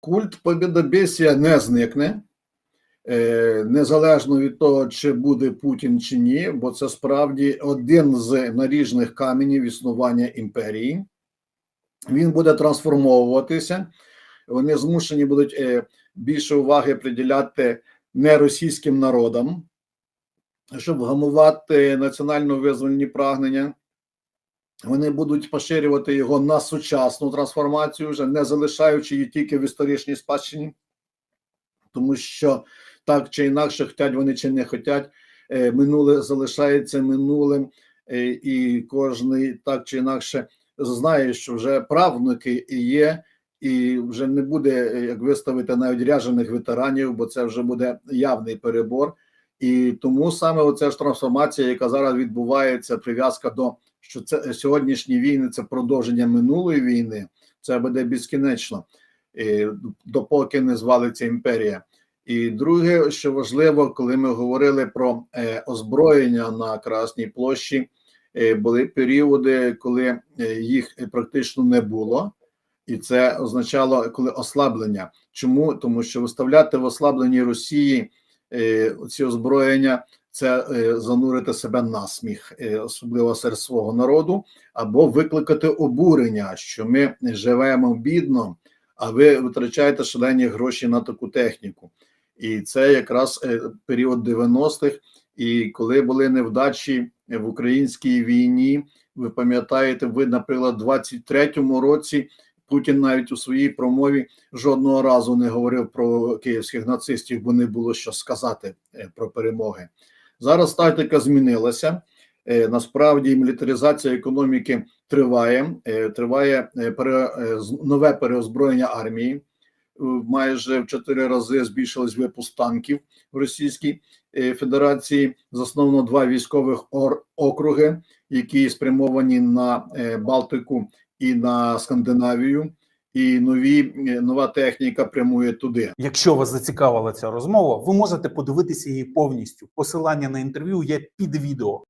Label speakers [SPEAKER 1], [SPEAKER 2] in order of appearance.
[SPEAKER 1] культ побєдобєсія не зникне, е, незалежно від того, чи буде Путін чи ні, бо це справді один з наріжних каменів існування імперії. Він буде трансформовуватися. Вони змушені будуть е, більше уваги приділяти не російським народам, щоб гамувати національно визвольні прагнення. Вони будуть поширювати його на сучасну трансформацію, вже не залишаючи її тільки в історичній спадщині, тому що так чи інакше, хотять вони чи не хотять, е, минуле залишається минулим, е, і кожний так чи інакше знає, що вже правнуки є, і вже не буде е, як виставити навіть ряжених ветеранів, бо це вже буде явний перебор. І тому саме оця ж трансформація, яка зараз відбувається, прив'язка до що це сьогоднішні війни це продовження минулої війни, це буде безкінечно, і, допоки не звалиться імперія. І друге, що важливо, коли ми говорили про е, озброєння на Красній площі, е, були періоди, коли е, їх практично не було, і це означало коли ослаблення. Чому? Тому що виставляти в ослабленій Росії ці озброєння це е, занурити себе на сміх, е, особливо серед свого народу, або викликати обурення, що ми живемо бідно, а ви витрачаєте шалені гроші на таку техніку. І це якраз е, період 90-х, і коли були невдачі в українській війні, ви пам'ятаєте, ви, наприклад, 23-му році Путін навіть у своїй промові жодного разу не говорив про київських нацистів, бо не було що сказати е, про перемоги. Зараз тактика змінилася. Е, Насправді мілітаризація економіки триває. Е, Триває нове переозброєння армії. Е, Майже в чотири рази збільшились випуск танків в Російській е, Федерації. Засновано два військових округи, які спрямовані на е, Балтику і на Скандинавію. І нові нова техніка прямує туди.
[SPEAKER 2] Якщо вас зацікавила ця розмова, ви можете подивитися її повністю. Посилання на інтерв'ю є під відео.